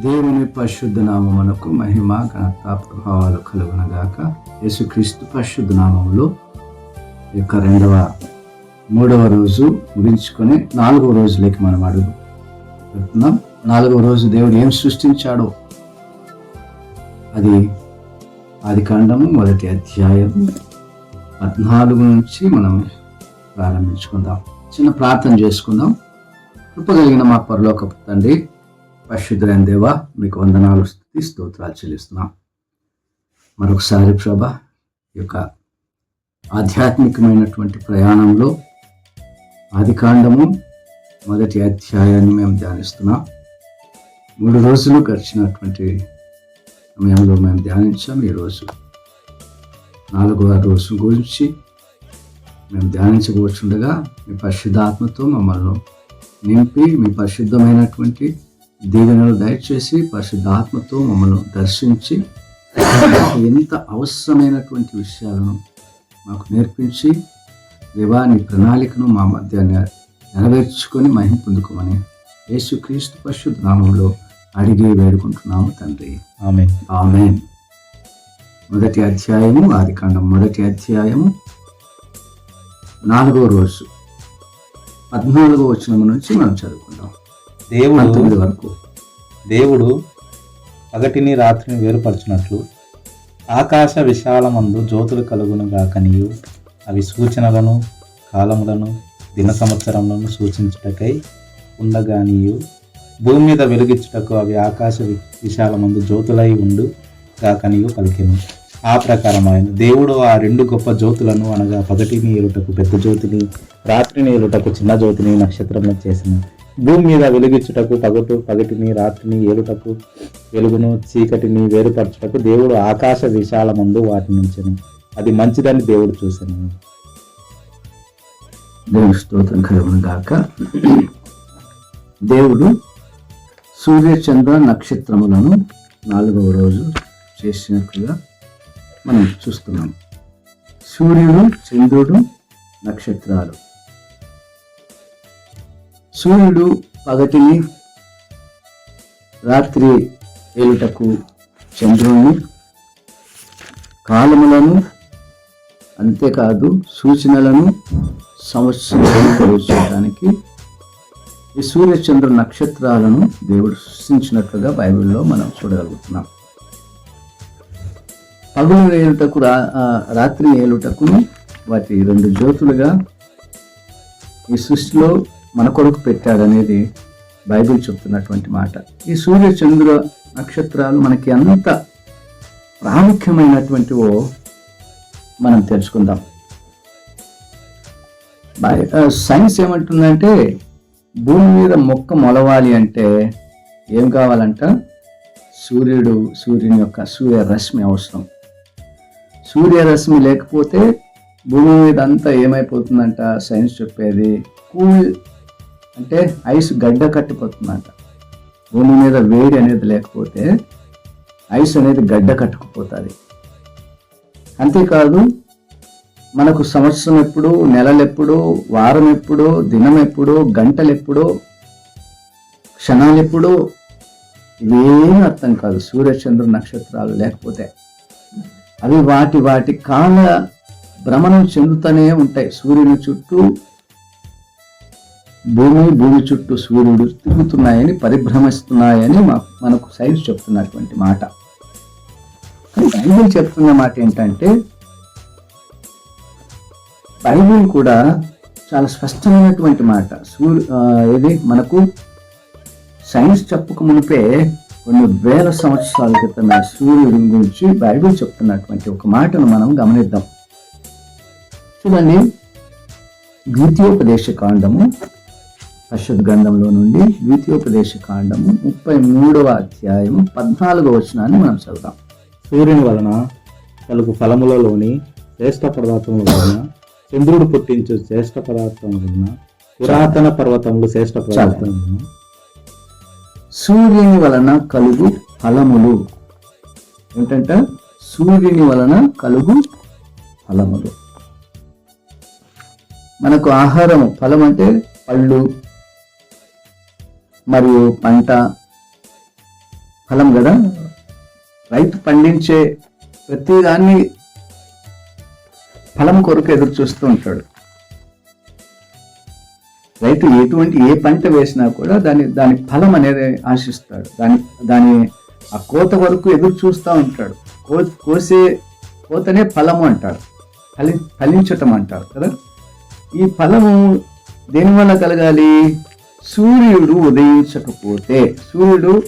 దేవుని పరిశుద్ధ నామమునకు మహిమ ఘనత ప్రభావాలు కలుగునగాక యేసుక్రీస్తు పరిశుద్ధ నామంలో యొక్క రెండవ మూడవ రోజు ముగించుకొని నాలుగవ రోజులకి మనం అడుగు పెడుతున్నాం. నాలుగవ రోజు దేవుడు ఏం సృష్టించాడో అది ఆది కాండము మొదటి అధ్యాయం పద్నాలుగు నుంచి మనం ప్రారంభించుకుందాం. చిన్న ప్రార్థన చేసుకుందాం. కృపగలిగిన మా పరలోకపు తండ్రి పరిశుద్ధులైన దేవా మీకు వందనాలు స్థుతి స్తోత్రాలు చెల్లిస్తున్నాం. మరొకసారి ప్రభ ఈ యొక్క ఆధ్యాత్మికమైనటువంటి ప్రయాణంలో ఆదికాండము మొదటి అధ్యాయాన్ని మేము ధ్యానిస్తున్నాం. మూడు రోజులు గడిచినటువంటి సమయంలో మేము ధ్యానించాం. ఈరోజు నాలుగవ రోజు గురించి మేము ధ్యానించబోచుండగా మీ పరిశుద్ధాత్మతో మమ్మల్ని నింపి మీ పరిశుద్ధమైనటువంటి దీవెనలు దయచేసి పరిశుద్ధాత్మతో మమ్మల్ని దర్శించి ఎంత అవసరమైనటువంటి విషయాలను మాకు నేర్పించి దేవా నీ ప్రణాళికను మా మధ్య నెరవేర్చుకొని మహిమ పొందుకోమని యేసుక్రీస్తు పరిశుద్ధ నామంలో అడిగి వేడుకుంటున్నాము తండ్రి. ఆమె ఆమె మొదటి అధ్యాయము ఆదికాండం మొదటి అధ్యాయము నాలుగో రోజు పద్నాలుగో వచనం నుంచి మనం చదువుకుందాం. దేవుడు వరకు. దేవుడు పగటిని రాత్రిని వేరుపరచునట్లు ఆకాశ విశాలమందు జ్యోతులు కలుగును గాకనియు. అవి సూచనలను కాలములను దిన సంవత్సరములను సూచించుటకై ఉండగానియు. భూమి మీద వెలుగిచ్చుటకు అవి ఆకాశ విశాలమందు జ్యోతులై ఉండు గాకనియు పలికెను. ఆ ప్రకారమైన దేవుడు ఆ రెండు గొప్ప జ్యోతులను అనగా పగటిని ఏలుటకు పెద్ద జ్యోతిని రాత్రిని ఏలుటకు చిన్న జ్యోతిని నక్షత్రములు చేసిన. భూమి మీద వెలిగించుటకు పగటు పగటిని రాత్రిని ఏలుటకు వెలుగును చీకటిని వేరుపరచుటకు దేవుడు ఆకాశ విశాలమందు వాటి నుంచెను అది మంచిదని దేవుడు చూశాను దేవుడు స్తోత్రం కలుగునుగాక. దేవుడు సూర్య చంద్ర నక్షత్రములను నాలుగవ రోజు చేసినట్లుగా మనం చూస్తున్నాం. సూర్యుడు చంద్రుడు నక్షత్రాలు. సూర్యుడు పగటిని రాత్రి ఏలుటకు చంద్రుణ్ణి. కాలములను అంతేకాదు సూచనలను సంవత్సరాలను చేయడానికి ఈ సూర్యచంద్ర నక్షత్రాలను దేవుడు సృష్టించినట్లుగా బైబిల్లో మనం చూడగలుగుతున్నాం. పగులు ఏలుటకు రా రాత్రి ఏలుటకును వాటి రెండు జ్యోతులుగా ఈ సృష్టిలో మన కొరకు పెట్టాడనేది బైబిల్ చెప్తున్నటువంటి మాట. ఈ సూర్య చంద్ర నక్షత్రాలు మనకి అంత ప్రాముఖ్యమైనటువంటివో మనం తెలుసుకుందాం. బై- సైన్స్ ఏమంటుందంటే భూమి మీద మొక్క మొలవాలి అంటే ఏం కావాలంట? సూర్యుడు సూర్యుని యొక్క సూర్యరశ్మి అవసరం. సూర్యరశ్మి లేకపోతే భూమి మీద అంతా ఏమైపోతుందంట? సైన్స్ చెప్పేది కూల్ అంటే ఐస్ గడ్డ కట్టిపోతుందంట. భూమి మీద వేడి అనేది లేకపోతే ఐస్ అనేది గడ్డ కట్టుకుపోతుంది. అంతేకాదు మనకు సంవత్సరం ఎప్పుడు నెలలు ఎప్పుడు వారం ఎప్పుడు దినం ఎప్పుడు గంటలు ఎప్పుడు క్షణాలు ఎప్పుడు ఇవేమీ అర్థం కాదు. సూర్యచంద్ర నక్షత్రాలు లేకపోతే. అవి వాటి వాటి కాల భ్రమణం చెందుతూనే ఉంటాయి. సూర్యుని చుట్టూ భూమి భూమి చుట్టూ సూర్యుడు తిరుగుతున్నాయని పరిభ్రమిస్తున్నాయని మనకు సైన్స్ చెప్తున్నటువంటి మాట. బైబిల్ చెప్తున్న మాట ఏంటంటే బైబిల్ కూడా చాలా స్పష్టమైనటువంటి మాట. సూర్యు ఇది మనకు సైన్స్ చెప్పక మునిపే కొన్ని వేల సంవత్సరాల క్రితం సూర్యుడి గురించి బైబిల్ చెప్తున్నటువంటి ఒక మాటను మనం గమనిద్దాం. చూడండి ద్వితీయోపదేశ కాండము అశ్వత్ గంధంలో నుండి ద్వితీయోపదేశ కాండము ముప్పై మూడవ అధ్యాయము పద్నాలుగవ వచనాన్ని మనం చదువుదాం. సూర్యుని వలన కలుగు ఫలములలోని శ్రేష్ఠ పదార్థముల వలన చంద్రుడు పుట్టించు శ్రేష్ఠ పదార్థముల వలన పురాతన పర్వతములు శ్రేష్ఠ పదార్థముల వలన. సూర్యుని వలన కలుగు ఫలములు. ఏంటంట సూర్యుని వలన కలుగు ఫలములు. మనకు ఆహారం ఫలం అంటే పళ్ళు మరియు పంట ఫలం కదా? రైతు పండించే ప్రతి దాన్ని ఫలం కొరకు ఎదురు చూస్తూ ఉంటాడు. రైతు ఎటువంటి ఏ పంట వేసినా కూడా దాని దాని ఫలం అనేది ఆశిస్తాడు. దాని దాని ఆ కోత వరకు ఎదురు చూస్తూ ఉంటాడు. కో కోసే కోతనే ఫలము అంటారు. ఫలి ఫలించటం అంటారు కదా? ఈ ఫలము దేనివల్ల కలగాలి? సూర్యుడు ఉదయించకపోతే సూర్యుడు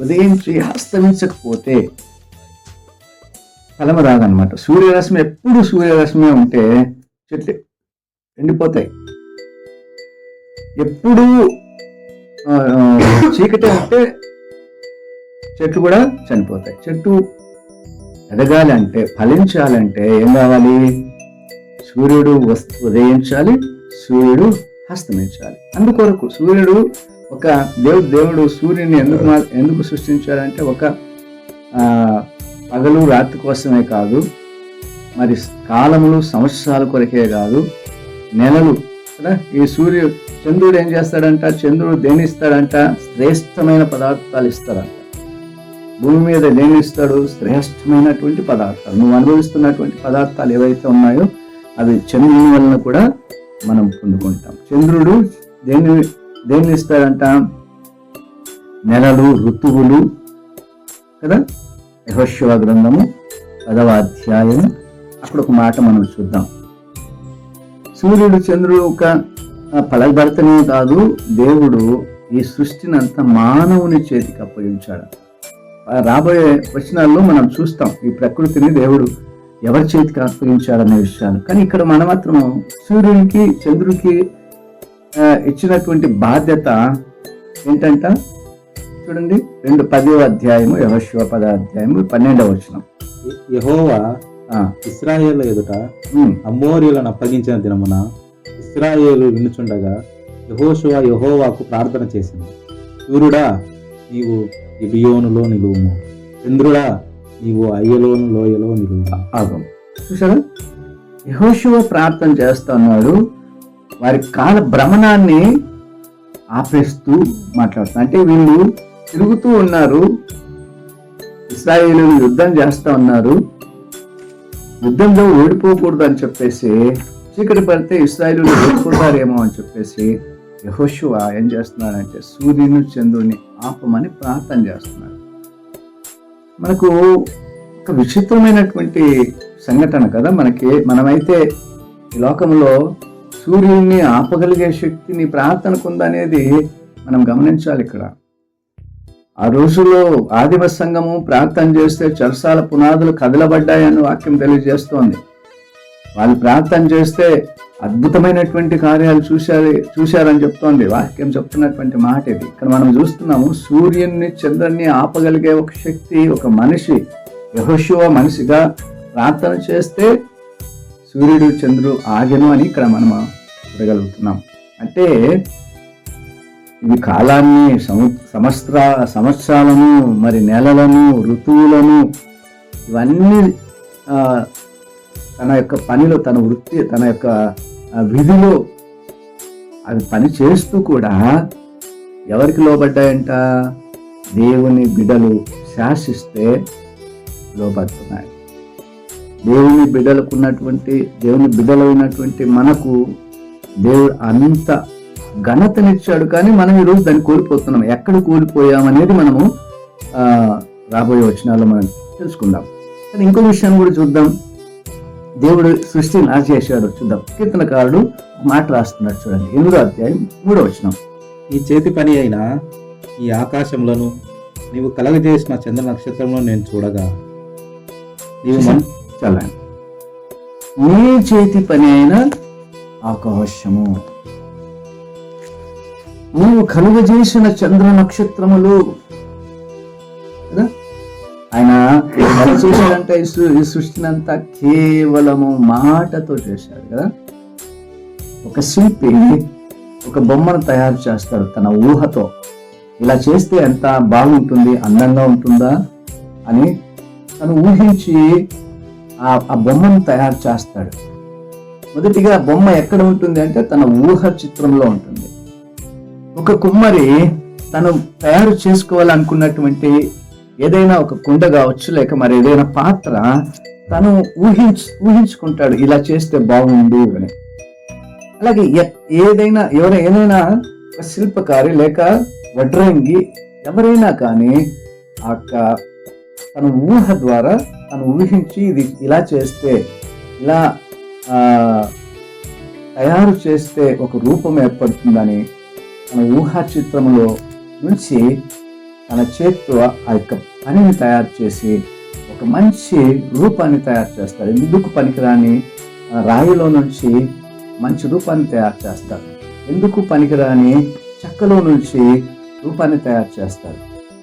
ఉదయించి అస్తమించకపోతే ఫలము రాదనమాట సూర్యరశ్మి ఎప్పుడు సూర్యరశ్మి ఉంటే చెట్లు ఎండిపోతాయి. ఎప్పుడు చీకటి ఉంటే చెట్లు కూడా చనిపోతాయి. చెట్టు ఎదగాలంటే ఫలించాలంటే ఏం కావాలి సూర్యుడు వస్- ఉదయించాలి సూర్యుడు హస్తమించాలి. అందుకొరకు సూర్యుడు ఒక దేవుడు దేవుడు సూర్యుని ఎందుకు ఎందుకు సృష్టించాడంటే ఒక ఆ, పగలు రాత్రి కోసమే కాదు మరి కాలములు సంవత్సరాల కొరకే కాదు నెలలు కదా? ఈ సూర్యు చంద్రుడు ఏం చేస్తాడంట? చంద్రుడు దేని ఇస్తాడంట శ్రేష్టమైన పదార్థాలు ఇస్తాడంట. భూమి మీద దేని ఇస్తాడు? శ్రేష్టమైనటువంటి పదార్థాలు. నువ్వు అనుభవిస్తున్నటువంటి పదార్థాలు ఏవైతే ఉన్నాయో అవి చంద్రుని వలన కూడా మనం పొందుకుంటాం. చంద్రుడు దేన్ని దేన్ని ఇస్తాడంట? నెలలు ఋతువులు కదా? యహోశివ గ్రంథము పదవ అధ్యాయం అక్కడ ఒక మాట మనం చూద్దాం. సూర్యుడు చంద్రుడు ఒక పలగబడతనే కాదు దేవుడు ఈ సృష్టిని అంతా మానవుని చేతికి అప్పగించాడు. రాబోయే వచనాల్లో మనం చూస్తాం ఈ ప్రకృతిని దేవుడు ఎవరి చేతికి అప్పగించాడనే విషయాలు. కానీ ఇక్కడ మనం మాత్రం సూర్యునికి చంద్రుడికి ఇచ్చినటువంటి బాధ్యత ఏంటంట? చూడండి రెండు పదవ అధ్యాయము యహోశివ పద అధ్యాయము పన్నెండవ వచనం. యహోవా ఇస్రాయేల్ ఎదుట అమ్మోరియులను అప్పగించిన దినమున ఇస్రాయేలు వినుచుండగా యహోషువ యహోవాకు ప్రార్థన చేసింది. సూర్యుడా నీవు ఇబియోనులో నిలువుము. చంద్రుడా నీవు అయ్యలోను లోయలో నిలువుము ఆగం. చూసారా యహోశివ ప్రార్థన చేస్తున్నాడు వారి కాల భ్రమణాన్ని ఆపేస్తూ మాట్లాడుతున్నారు అంటే వీళ్ళు తిరుగుతూ ఉన్నారు. ఇస్రాయేలు యుద్ధం చేస్తా ఉన్నారు. యుద్ధంలో ఓడిపోకూడదు అని చెప్పేసి చీకటి పడితే ఇస్రాయేలు ఓడిపోతారేమో అని చెప్పేసి యహోశివ ఏం చేస్తున్నాడంటే సూర్యుని చంద్రుని ఆపమని ప్రార్థన చేస్తున్నాడు. మనకు ఒక విచిత్రమైనటువంటి సంఘటన కదా మనకి. మనమైతే ఈ లోకంలో సూర్యుడిని ఆపగలిగే శక్తిని ప్రార్థనకు ఉందనేది మనం గమనించాలి ఇక్కడ. ఆ రోజుల్లో ఆదిమ సంఘము ప్రార్థన చేస్తే చరసాల పునాదులు కదలబడ్డాయని వాక్యం తెలియజేస్తోంది. వాళ్ళు ప్రార్థన చేస్తే అద్భుతమైనటువంటి కార్యాలు చూశారు చూశారని చెప్తోంది వాక్యం చెప్తున్నటువంటి మాట ఇది. ఇక్కడ మనం చూస్తున్నాము సూర్యుని చంద్రుని ఆపగలిగే ఒక శక్తి ఒక మనిషి యహోశివ మనిషిగా ప్రార్థన చేస్తే సూర్యుడు చంద్రుడు ఆగెను అని ఇక్కడ మనం చూడగలుగుతున్నాం. అంటే ఇవి కాలాన్ని సము సంవత్సర సంవత్సరాలను మరి నెలలను ఋతువులను ఇవన్నీ ఆ, తన యొక్క పనిలో తన వృత్తి తన యొక్క విధిలో అవి పని చేస్తూ కూడా ఎవరికి లోబడ్డాయంట? దేవుని బిడలు శాసిస్తే లోబడుతున్నాయి. దేవుని బిడ్డలకు ఉన్నటువంటి దేవుని బిడ్డలైనటువంటి మనకు దేవుడు అంత ఘనతనిచ్చాడు కానీ మనం ఈరోజు దాన్ని కోల్పోతున్నాం. ఎక్కడ కోల్పోయామనేది మనము ఆ, రాబోయే వచనాల్లో మనం తెలుసుకుందాం. కానీ ఇంకో విషయాన్ని కూడా చూద్దాం. దేవుడు సృష్టిని ఎలా చేశాడో. చూద్దాం. కీర్తనకారుడు మాట రాస్తున్నాడు చూడండి. ఎనిమిదో అధ్యాయం మూడో వచనం. ఈ చేతి పని అయిన ఈ ఆకాశములను నీవు కలగజేసిన చంద్ర నక్షత్రంలో నేను చూడగా నీవు మన్ చాలా నీ చేతి పని అయిన ఆకాశము. నీవు కలుగజేసిన చంద్ర నక్షత్రములు? ఆయన ఎలా చేశాడంటే ఈ సృష్టిని అంతా కేవలము మాటతో చేశాడు కదా. ఒక శిల్పి ఒక బొమ్మను తయారు చేస్తాడు తన ఊహతో. ఇలా చేస్తే ఎంత బాగుంటుంది అందంగా ఉంటుందా అని తను ఊహించి ఆ ఆ బొమ్మను తయారు చేస్తాడు. మొదటిగా బొమ్మ ఎక్కడ ఉంటుంది అంటే తన ఊహ చిత్రంలో ఉంటుంది. ఒక కుమ్మరి తను తయారు చేసుకోవాలనుకున్నటువంటి ఏదైనా ఒక కుండ కావచ్చు లేక మరి ఏదైనా పాత్ర తను ఊహించు ఊహించుకుంటాడు ఇలా చేస్తే బాగుండు అని. అలాగే ఏదైనా ఎవరైనా ఏదైనా ఒక శిల్పకారి లేక వడ్రంగి ఎవరైనా కానీ ఆ యొక్క తన ఊహ ద్వారా తను ఊహించి ఇది ఇలా చేస్తే ఇలా ఆ, తయారు చేస్తే ఒక రూపం ఏర్పడుతుందని తన ఊహా చిత్రంలో నుంచి తన చేతితో ఆ యొక్క పనిని తయారు చేసి ఒక మంచి రూపాన్ని తయారు చేస్తారు. ఎందుకు పనికిరాని? రాయిలో నుంచి మంచి రూపాన్ని తయారు చేస్తారు. ఎందుకు పనికిరాని? చెక్కలో నుంచి రూపాన్ని తయారు చేస్తారు.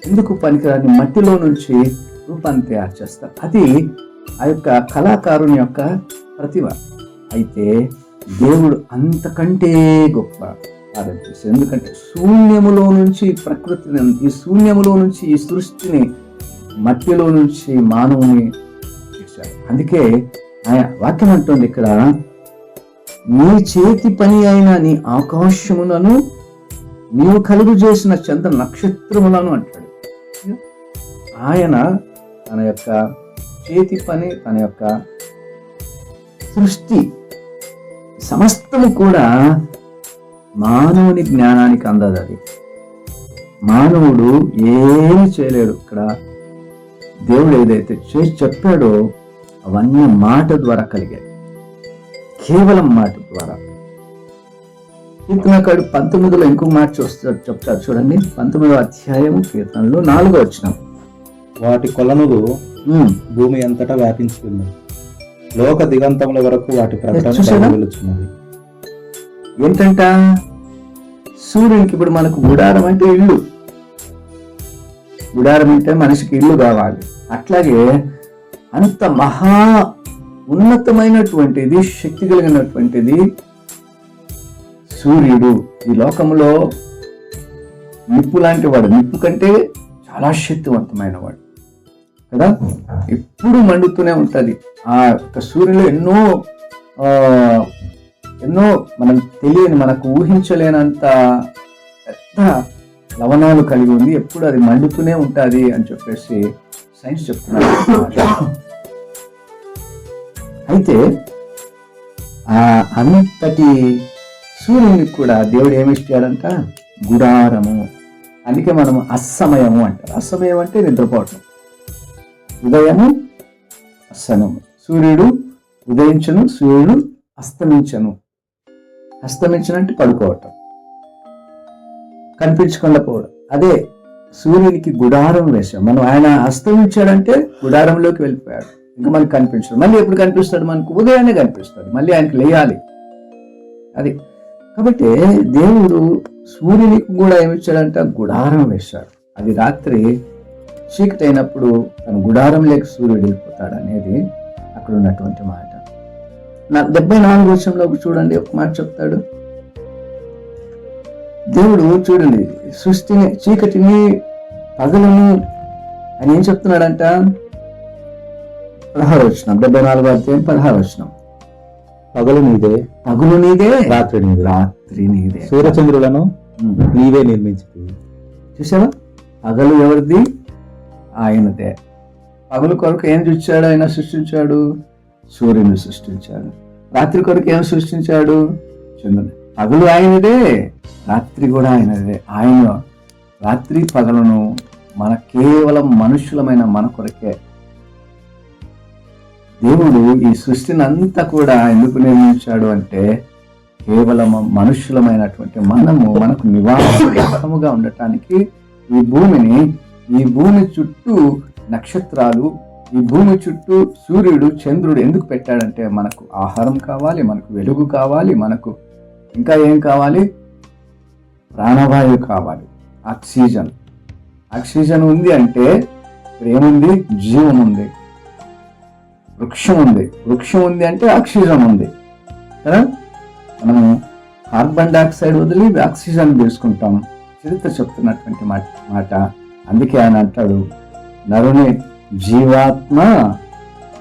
ఎందుకు పనికిరాని? మట్టిలో నుంచి రూపాన్ని తయారు చేస్తారు. అది ఆ యొక్క కళాకారుని యొక్క ప్రతిభ. అయితే దేవుడు అంతకంటే గొప్ప కార్యం ఎందుకంటే శూన్యములో నుంచి ప్రకృతిని ఈ శూన్యములో నుంచి ఈ సృష్టిని మట్టిలో నుంచి మానవుని చేశాడు. అందుకే ఆయన వాక్యం అంటుంది ఇక్కడ నీ చేతి పని అయిన నీ ఆకాశములను నీవు కలుగు చేసిన చంద్ర నక్షత్రములను అంటాడు. ఆయన తన యొక్క చేతి పని తన యొక్క సృష్టి సమస్తము కూడా మానవుని జ్ఞానానికి అందదు అది. మానవుడు ఏమి చేయలేడు ఇక్కడ. దేవుడు ఏదైతే చేసి చెప్పాడో అవన్నీ మాట ద్వారా కలిగాయి. కేవలం మాట ద్వారా. కీర్తనకాడు పంతొమ్మిదిలో ఇంకో మాట చూస్తాడు చెప్తారు చూడండి. పంతొమ్మిదో అధ్యాయం కీర్తనలో నాలుగో వచ్చిన వాటి కొలనులు భూమి అంతటా వ్యాపించి ఉన్నది లోక దిగంతముల వరకు వాటి ప్రకటన ఏంటంట? సూర్యునికి ఇప్పుడు మనకు గుడారం అంటే ఇల్లు. గుడారం అంటే మనిషికి ఇల్లు కావాలి. అట్లాగే అంత మహా ఉన్నతమైనటువంటిది శక్తి కలిగినటువంటిది సూర్యుడు. ఈ లోకంలో నిప్పు లాంటి వాడు. నిప్పు కంటే చాలా శక్తివంతమైన వాడు కదా? ఎప్పుడు మండుతూనే ఉంటది. ఆ యొక్క సూర్యులో ఎన్నో ఆ, ఎన్నో మనం తెలియని మనకు ఊహించలేనంత పెద్ద లవణాలు కలిగి ఉంది ఎప్పుడు అది మండుతూనే ఉంటుంది అని చెప్పేసి సైన్స్ చెప్తున్నారు అయితే ఆ అంతటి సూర్యునికి కూడా దేవుడు ఏమి ఇచ్చాడంట? గుడారము. అందుకే మనం అస్సమయము అంటారు. అస్సమయం అంటే నిద్రపోవటం. ఉదయము అస్తమము సూర్యుడు ఉదయించను సూర్యుడు అస్తమించను. అస్తమించనంటే పడుకోవటం. కనిపించకుండా పోవడం అదే సూర్యునికి గుడారం వేశాం మనం ఆయన అస్తమించాడంటే గుడారంలోకి వెళ్ళిపోయాడు. ఇంకా మనకు కనిపించడు. మళ్ళీ ఎప్పుడు కనిపిస్తాడు? మనకు ఉదయాన్నే కనిపిస్తాడు. మళ్ళీ ఆయనకి లేయాలి. అది. కాబట్టి దేవుడు సూర్యునికి కూడా ఏమిచ్చాడంటే గుడారం వేశాడు. అది రాత్రి చీకటి అయినప్పుడు తన లేక సూర్యుడు వెళ్ళిపోతాడు అనేది అక్కడ ఉన్నటువంటి మాట. నా డెబ్బై నాలుగు వర్షంలో చూడండి ఒక మాట చెప్తాడు. దేవుడు చూడండి సృష్టిని చీకటిని పగలను అని ఏం చెప్తున్నాడంట? పదహారు వచ్చిన డెబ్బై నాలుగు అధ్యాయం పదహారు వచ్చిన పగలు నీదే పగులు నీదే రాత్రి నీదే. రాత్రి నీదే. సూర్యచంద్రులను. నీవే నిర్మించిపోయి చూసావా? పగలు ఎవరిది? ఆయనదే. పగలు కొరకు ఏం చూచాడు ఆయన సృష్టించాడు. సూర్యుని సృష్టించాడు. రాత్రి కొరకు ఏం సృష్టించాడు? చంద్రుని. పగలు ఆయనదే. రాత్రి కూడా ఆయనదే ఆయన రాత్రి పగలను మన కేవలం మనుషులమైన మన కొరకే. దేవుడు ఈ సృష్టిని అంతా కూడా ఎందుకు నిర్మించాడు అంటే కేవలం మనుషులమైనటువంటి మనము మనకు నివాసముగా ఉండటానికి ఈ భూమిని ఈ భూమి చుట్టూ నక్షత్రాలు ఈ భూమి చుట్టూ సూర్యుడు చంద్రుడు ఎందుకు పెట్టాడంటే మనకు ఆహారం కావాలి మనకు వెలుగు కావాలి మనకు ఇంకా ఏం కావాలి? ప్రాణవాయువు కావాలి. ఆక్సిజన్. ఆక్సిజన్ ఉంది అంటే ఇక్కడ ఏముంది జీవం ఉంది వృక్షం ఉంది వృక్షం ఉంది అంటే ఆక్సిజన్ ఉంది కదా? మనము కార్బన్ డైఆక్సైడ్ వదిలి ఆక్సిజన్ తీసుకుంటాం. చరిత్ర చెప్తున్నటువంటి మాట మాట. అందుకే ఆయన అంటాడు నరుని జీవాత్మ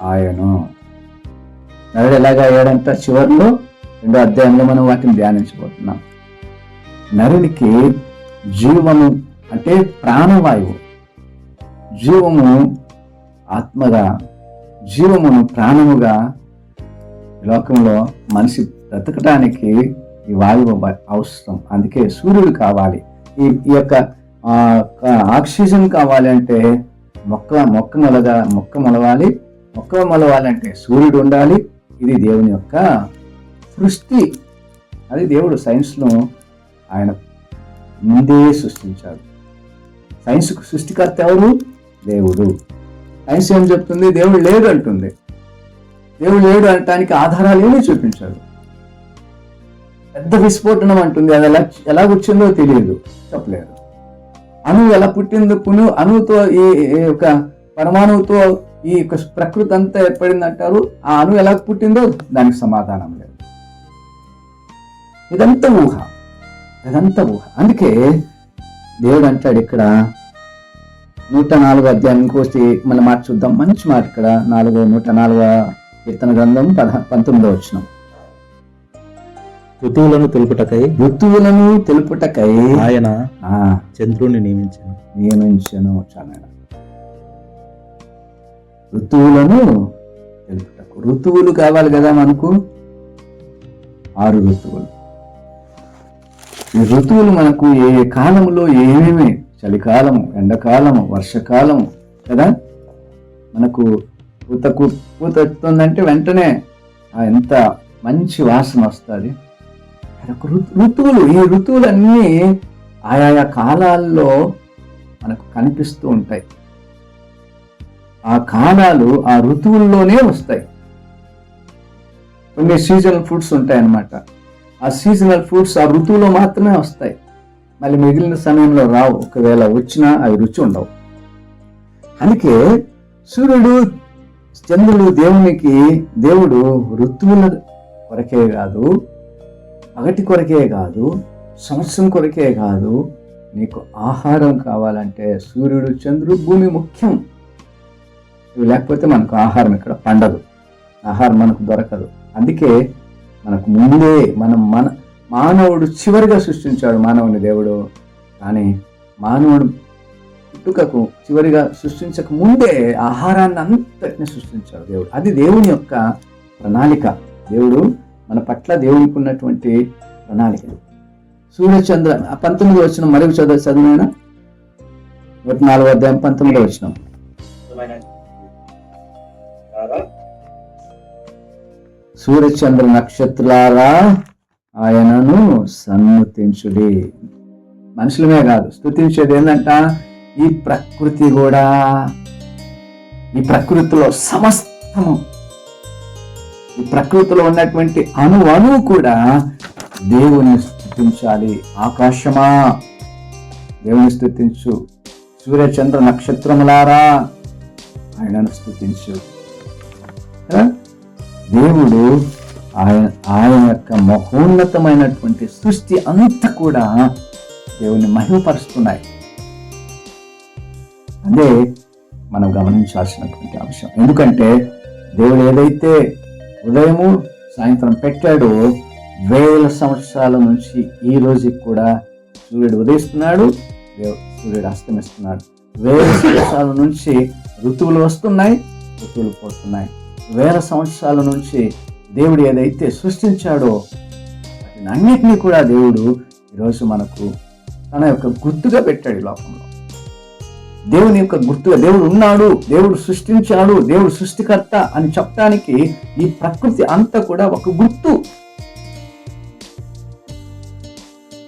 ఆయను. నరుడు ఎలాగ అయ్యాడంట చివరిలో? రెండో అధ్యాయంలో మనం వాటిని ధ్యానించబోతున్నాం. నరునికి జీవము అంటే ప్రాణవాయువు. జీవము ఆత్మగా జీవమును ప్రాణముగా లోకంలో మనిషి బ్రతకటానికి ఈ వాయువు అవసరం. అందుకే సూర్యుడు కావాలి. ఈ ఈ యొక్క ఆ, ఆక్సిజన్ కావాలి అంటే మొక్క మొక్క మొలగా మొక్క మొలవాలి. మొక్క మొలవాలంటే సూర్యుడు ఉండాలి. ఇది దేవుని యొక్క సృష్టి. అది దేవుడు సైన్స్ను ఆయన ముందే సృష్టించాడు. సైన్స్కు సృష్టికర్త ఎవరు? దేవుడు. సైన్స్ ఏం చెప్తుంది? దేవుడు లేడు అంటుంది. దేవుడు లేడు అనటానికి ఆధారాలు ఏమీ చూపించాడు పెద్ద విస్ఫోటనం అంటుంది. అది ఎలా ఎలా వచ్చిందో తెలియదు. చెప్పలేదు అణువు ఎలా పుట్టిందో పును అణువుతో ఈ యొక్క పరమాణువుతో ఈ యొక్క ప్రకృతి అంతా ఏర్పడింది అంటారు. ఆ అణువు ఎలా పుట్టిందో దానికి సమాధానం లేదు. ఇదంతా ఊహ. ఇదంతా ఊహ. అందుకే దేవుడు అంటాడు ఇక్కడ నూట నాలుగో అధ్యాయం ఇంకోటి మళ్ళీ మాట చూద్దాం. మంచి మాట ఇక్కడ నాలుగో నూట నాలుగో కీర్తన గ్రంథం పదహ పంతొమ్మిదో వచ్చిన ఋతువులను తెలుపుటకై ఋతువులను తెలుపుటకై ఆయన ఆ, చంద్రుని నియమించాను. నియమించను చాలా ఋతువులను తెలుపుటకు. ఋతువులు కావాలి కదా మనకు? ఆరు ఋతువులు. ఈ ఋతువులు మనకు ఏ ఏ కాలంలో ఏమేమి చలికాలము ఎండాకాలము వర్షకాలము కదా? మనకు పూతకు పూత ఎత్తుందంటే వెంటనే ఎంత మంచి వాసన వస్తుంది. అదొక ఋతువులు ఈ ఋతువులన్నీ ఆయా కాలాల్లో మనకు కనిపిస్తూ ఉంటాయి. ఆ కాలాలు ఆ ఋతువుల్లోనే వస్తాయి. కొన్ని సీజనల్ ఫుడ్స్ ఉంటాయి అన్నమాట ఆ సీజనల్ ఫ్రూట్స్ ఆ ఋతువులో మాత్రమే వస్తాయి. మళ్ళీ మిగిలిన సమయంలో రావు. ఒకవేళ వచ్చినా అవి రుచి ఉండవు. అందుకే సూర్యుడు చంద్రుడు దేవునికి దేవుడు ఋతువుల కొరకే కాదు పగటి కొరకే కాదు సంవత్సరం కొరకే కాదు నీకు ఆహారం కావాలంటే సూర్యుడు చంద్రుడు భూమి ముఖ్యం. ఇవి లేకపోతే మనకు ఆహారం ఇక్కడ పండదు. ఆహారం మనకు దొరకదు. అందుకే మనకు ముందే మనం మన మానవుడు చివరిగా సృష్టించాడు మానవుని దేవుడు. కానీ మానవుడు పుట్టుకకు చివరిగా సృష్టించక ముందే ఆహారాన్ని అంతటిని సృష్టించాడు దేవుడు. అది దేవుని యొక్క ప్రణాళిక. దేవుడు మన పట్ల దేవునికి ఉన్నటువంటి ప్రణాళిక. సూర్యచంద్ర ఆ పంతొమ్మిది వచ్చిన మరొక చదువు చదివిన? నూట నాలుగు అధ్యాయం పంతొమ్మిది వచ్చినాం సూర్యచంద్ర నక్షత్రాలా ఆయనను సన్నుతించుడి మనుషులమే కాదు స్థుతించేది ఏంటంట ఈ ప్రకృతి కూడా. ఈ ప్రకృతిలో సమస్తము ఈ ప్రకృతిలో ఉన్నటువంటి అణు అణువు కూడా దేవుని స్థుతించాలి ఆకాశమా? దేవుని స్థుతించు సూర్యచంద్ర నక్షత్రములారా? ఆయనను స్థుతించు కదా? దేవుడు ఆయన ఆయన యొక్క మహోన్నతమైనటువంటి సృష్టి అంతా కూడా దేవుని మహిమపరుస్తున్నాయి. అదే మనం గమనించాల్సినటువంటి అంశం. ఎందుకంటే దేవుడు ఏదైతే ఉదయము సాయంత్రం పెట్టాడో వేల సంవత్సరాల నుంచి ఈ రోజుకి కూడా సూర్యుడు ఉదయిస్తున్నాడు సూర్యుడు అస్తమిస్తున్నాడు. వేల సంవత్సరాల నుంచి ఋతువులు వస్తున్నాయి ఋతువులు పోతున్నాయి. వేల సంవత్సరాల నుంచి దేవుడు ఏదైతే సృష్టించాడో వాటిని అన్నిటినీ కూడా దేవుడు ఈరోజు మనకు తన యొక్క గుర్తుగా పెట్టాడు ఈ లోకంలో. దేవుని యొక్క గుర్తుగా దేవుడు ఉన్నాడు దేవుడు సృష్టించాడు దేవుడు సృష్టికర్త అని చెప్పడానికి ఈ ప్రకృతి అంతా కూడా ఒక గుర్తు.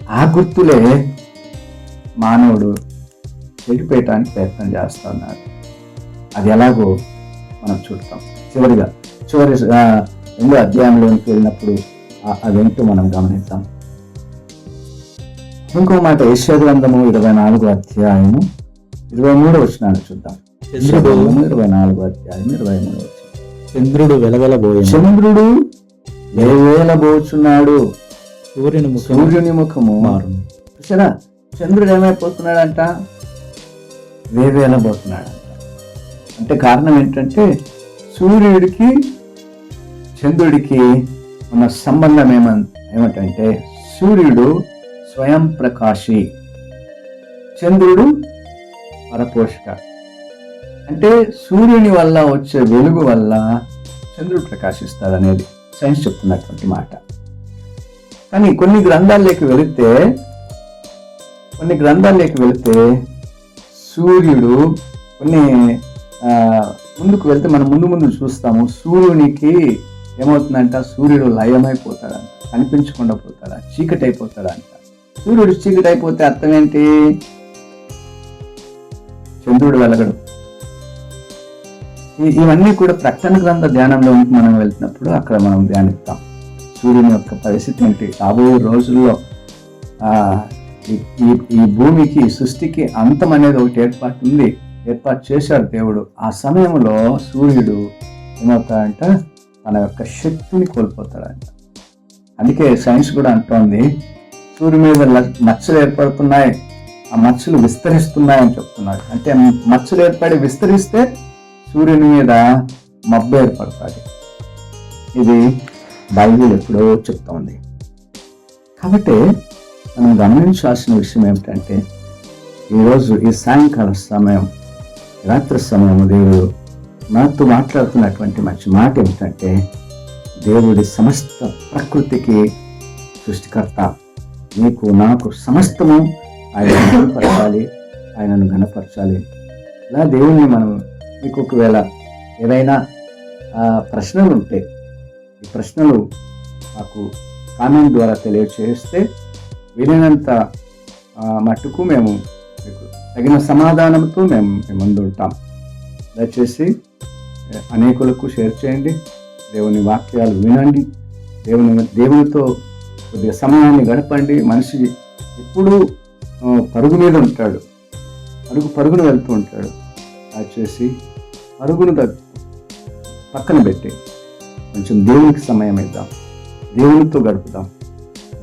ఆ గుర్తులే మానవుడు చెడిపోయటానికి ప్రయత్నం చేస్తున్నాడు అది ఎలాగో మనం చూడతాం. చివరిగా చివరి రెండో అధ్యాయంలోనికి వెళ్ళినప్పుడు అదేంటో మనం గమనిద్దాం. ఇంకో మాట యశ్వ గ్రంథము ఇరవై నాలుగో అధ్యాయము ఇరవై మూడో వచ్చినాను చూద్దాం. చంద్రుడు ఇరవై నాలుగో అధ్యాయం ఇరవై మూడో వచ్చిన చంద్రుడు వెలవెలబోయెను. చంద్రుడు వేవేలబోచున్నాడు సూర్యుని ముఖం సూర్యుని ముఖము మారును. చూసారా చంద్రుడు ఏమైపోతున్నాడంట? వేవేలబోతున్నాడంట. అంటే కారణం ఏంటంటే సూర్యుడికి చంద్రుడికి ఉన్న సంబంధం ఏమన్ ఏమిటంటే సూర్యుడు స్వయం ప్రకాశి. చంద్రుడు పరపోషక. అంటే సూర్యుని వల్ల వచ్చే వెలుగు వల్ల చంద్రుడు ప్రకాశిస్తాడు అనేది సైన్స్ చెప్తున్నటువంటి మాట. కానీ కొన్ని గ్రంథాల్లోకి వెళితే కొన్ని గ్రంథాల్లోకి వెళితే సూర్యుడు కొన్ని ఆ, ముందుకు వెళ్తే మనం ముందు ముందు చూస్తాము సూర్యునికి ఏమవుతుందంట? సూర్యుడు లయమైపోతాడంట కనిపించకుండా పోతాడా చీకటి అయిపోతాడంట సూర్యుడు చీకటి అయిపోతే అర్థం ఏంటి చంద్రుడు వెలగడు. ఇవన్నీ కూడా ప్రకటన గ్రంథ ధ్యానంలో మనం వెళ్తున్నప్పుడు అక్కడ మనం ధ్యానిస్తాం. సూర్యుని యొక్క పరిస్థితి ఏంటి? రాబోయే రోజుల్లో ఆ ఈ- ఈ భూమికి సృష్టికి అంతం అనేది ఒకటి ఏర్పాటు ఉంది. ఏర్పాటు చేశాడు దేవుడు. ఆ సమయంలో సూర్యుడు ఏమవుతాడంట? తన యొక్క శక్తిని కోల్పోతాడంట. అందుకే సైన్స్ కూడా అంటోంది సూర్యు మీద మచ్చలు ఏర్పడుతున్నాయి. ఆ మచ్చలు విస్తరిస్తున్నాయి అని అంటే మచ్చలు ఏర్పడి విస్తరిస్తే సూర్యుని మీద మబ్బు ఏర్పడతాడు ఇది బైబిల్ ఎప్పుడో చెప్తోంది. కాబట్టి మనం గమనించాల్సిన విషయం ఏమిటంటే ఈరోజు ఈ సాయంకాల సమయం రాత్రి సమయము దేవుడు నాతో మాట్లాడుతున్నటువంటి మంచి మాట ఏమిటంటే దేవుడి సమస్త ప్రకృతికి సృష్టికర్త. నీకు నాకు సమస్తము ఆయన గణపరచాలి ఆయనను గణపరచాలి ఇలా దేవుణ్ణి మనం మీకు ఒకవేళ ఏదైనా ఆ, ప్రశ్నలు ఉంటే ఈ ప్రశ్నలు మాకు కామెంట్ ద్వారా తెలియచేస్తే వీలైనంత ఆ, మట్టుకు మేము మీకు తగిన సమాధానంతో మేము మీ ముందు ఉంటాం. దయచేసి అనేకులకు షేర్ చేయండి దేవుని వాక్యాలు వినండి దేవుని దేవునితో కొద్దిగా సమయాన్ని గడపండి. మనిషి ఎప్పుడూ పరుగు మీద ఉంటాడు. పరుగు పరుగును వెళ్తూ ఉంటాడు. దయచేసి పరుగును పక్కన పెట్టి కొంచెం దేవునికి సమయం ఇద్దాం. దేవునితో గడుపుదాం.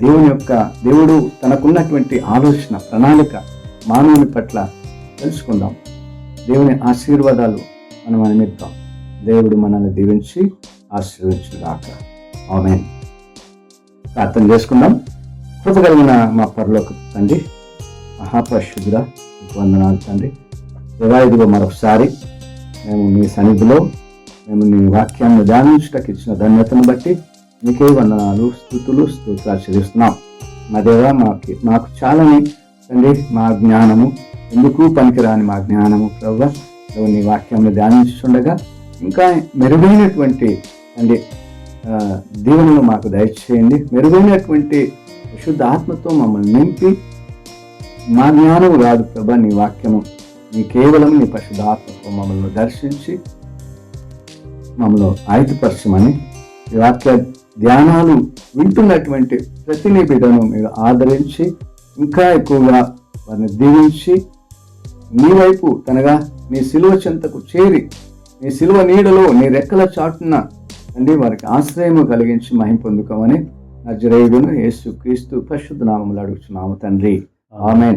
దేవుని యొక్క దేవుడు తనకున్నటువంటి ఆలోచన ప్రణాళిక మానవుని పట్ల తెలుసుకుందాం. దేవుని ఆశీర్వాదాలు మనం అనిమిద్దాం. దేవుడు మనల్ని దీవించి ఆశీర్వించుగాక ఆమె ప్రార్థన చేసుకుందాం. కృప మా పరలోకి తండ్రి మహాపరిశుద్ధుడ వందనాలు తండ్రి. ఇదిగో మరొకసారి మేము నీ సన్నిధిలో మేము నీ వాక్యాన్ని ధ్యానించటకు ఇచ్చిన ధన్యతను బట్టి నీకే వందనాలు స్థుతులు స్తోత్రాలు చెల్లిస్తున్నాం. మా దేవ మాకి మాకు చాలని తండ్రి మా జ్ఞానము. ఎందుకు పనికిరాని మా జ్ఞానము ప్రభు నీ వాక్యాన్ని ధ్యానించుండగా ఇంకా మెరుగైనటువంటి తండ్రి దీవెనలు మాకు దయచేయండి. మెరుగైనటువంటి విశుద్ధ ఆత్మతో మమ్మల్ని నింపి మా జ్ఞానము కాదు ప్రభా నీ వాక్యము. నీ కేవలం నీ పరిశుద్ధ ఆత్మతో మమ్మల్ని దర్శించి మమ్మల్ని ఆయుధపరచమని ఈ వాక్య ధ్యానాలు వింటున్నటువంటి ప్రతి నీ బిడ్డను మీరు ఆదరించి ఇంకా ఎక్కువగా వారిని దీవించి నీ వైపు తనగా నీ సిలువ చెంతకు చేరి నీ సిలువ నీడలో నీ రెక్కల చాటున అండి వారికి ఆశ్రయము కలిగించి మహిం పొందుకోమని జరేయుడును యేసు క్రీస్తు పరిశుద్ధ నామములు అడుగుచున్నాము తండ్రి. ఆమెన్.